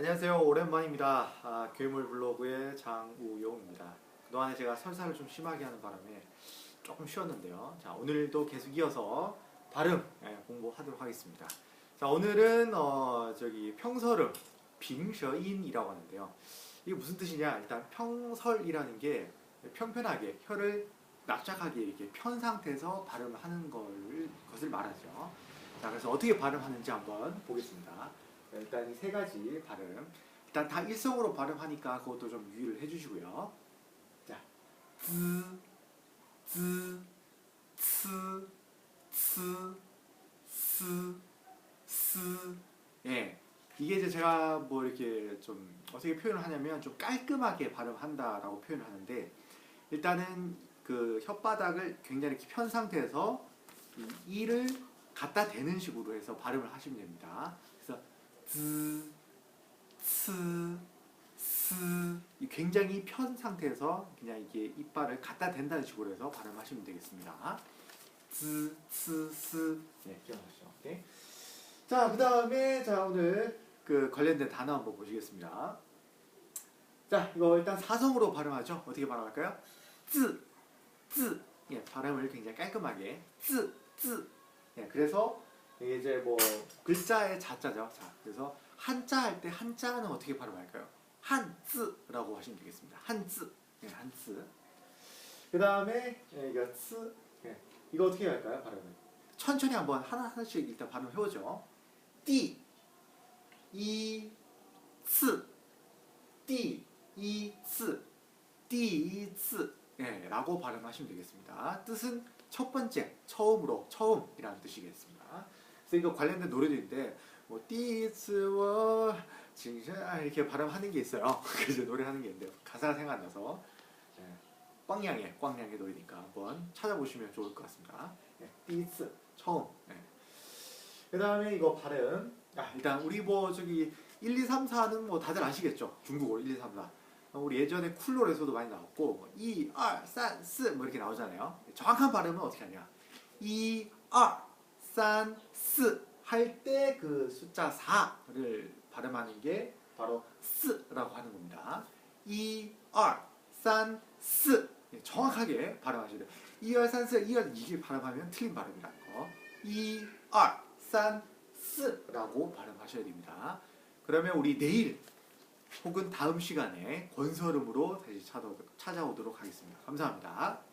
안녕하세요. 오랜만입니다. 아, 괴물 블로그의 장우용입니다. 그동안에 제가 설사를 좀 심하게 하는 바람에 조금 쉬었는데요. 자, 오늘도 계속 이어서 발음 예, 공부하도록 하겠습니다. 자, 오늘은 어, 저기 평설음 빙셔인이라고 하는데요. 이게 무슨 뜻이냐? 일단 평설이라는 게 평편하게 혀를 납작하게 이렇게 편 상태에서 발음하는 걸, 것을 말하죠. 자, 그래서 어떻게 발음하는지 한번 보겠습니다. 일단 이 세 가지 발음. 일단 다 일성으로 발음하니까 그것도 좀 유의를 해주시고요. 자, 즈, 즈, 츠, 츠, 스, 스. 예. 이게 이제 제가 뭐 이렇게 좀 어떻게 표현을 하냐면 좀 깔끔하게 발음한다라고 표현을 하는데 일단은 그 혓바닥을 굉장히 이렇게 편 상태에서 이 이를 갖다 대는 식으로 해서 발음을 하시면 됩니다. 즈, 스, 스. 이 굉장히 편 상태에서 그냥 이게 이빨을 갖다 댄다는 식으로 해서 발음하시면 되겠습니다. 즈, 스, 스. 네, 기억하시죠? 오케이. 자, 그 다음에 자 오늘 그 관련된 단어 한번 보시겠습니다. 자, 이거 일단 사성으로 발음하죠. 어떻게 발음할까요? 즈, 즈. 예, 발음을 굉장히 깔끔하게 즈, 즈. 예, 그래서 이게 이제 뭐 글자의 자자죠. 자, 그래서 한자 할 때 한자는 어떻게 발음할까요? 한즈라고 하시면 되겠습니다. 한즈. 예, 한즈. 그 다음에 예, 이거 스. 예, 이거 어떻게 할까요? 발음을 천천히 한번 하나 하나씩 일단 발음 해보죠. 띠, 이, 스, 띠, 이, 스, 띠, 스. 예, 라고 발음하시면 되겠습니다. 뜻은 첫 번째, 처음으로, 처음이라는 뜻이겠습니다. 그래서 이거 관련된 노래도 있는데, 뭐, 띠스워, 징샤, 이렇게 발음하는 게 있어요. 그래서 노래하는 게 있는데, 가사가 생각나서, 예, 꽝냥의, 꽝냥의 노래니까 한번 찾아보시면 좋을 것 같습니다. 예, 띠스, 처음. 예. 그 다음에 이거 발음. 아, 일단 우리 뭐 저기 1, 2, 3, 4는 뭐 다들 아시겠죠? 중국어로 1, 2, 3, 4. 우리 예전에 쿨롤에서도 많이 나왔고 뭐 2, 2, 3, 4, 뭐 이렇게 나오잖아요. 정확한 발음은 어떻게 하냐? 2, 2, 3, 4할때 그 숫자 4를 발음하는 게 바로 스라고 하는 겁니다. 2, 2, 3, 4 예, 정확하게 발음하셔야 돼요. 2, 2, 3, 4, 2, 2 이게 발음하면 틀린 발음이라는 거. 2, 2, 3, 4라고 발음하셔야 됩니다. 그러면 우리 내일 혹은 다음 시간에 권설음으로 다시 찾아오도록 하겠습니다. 감사합니다.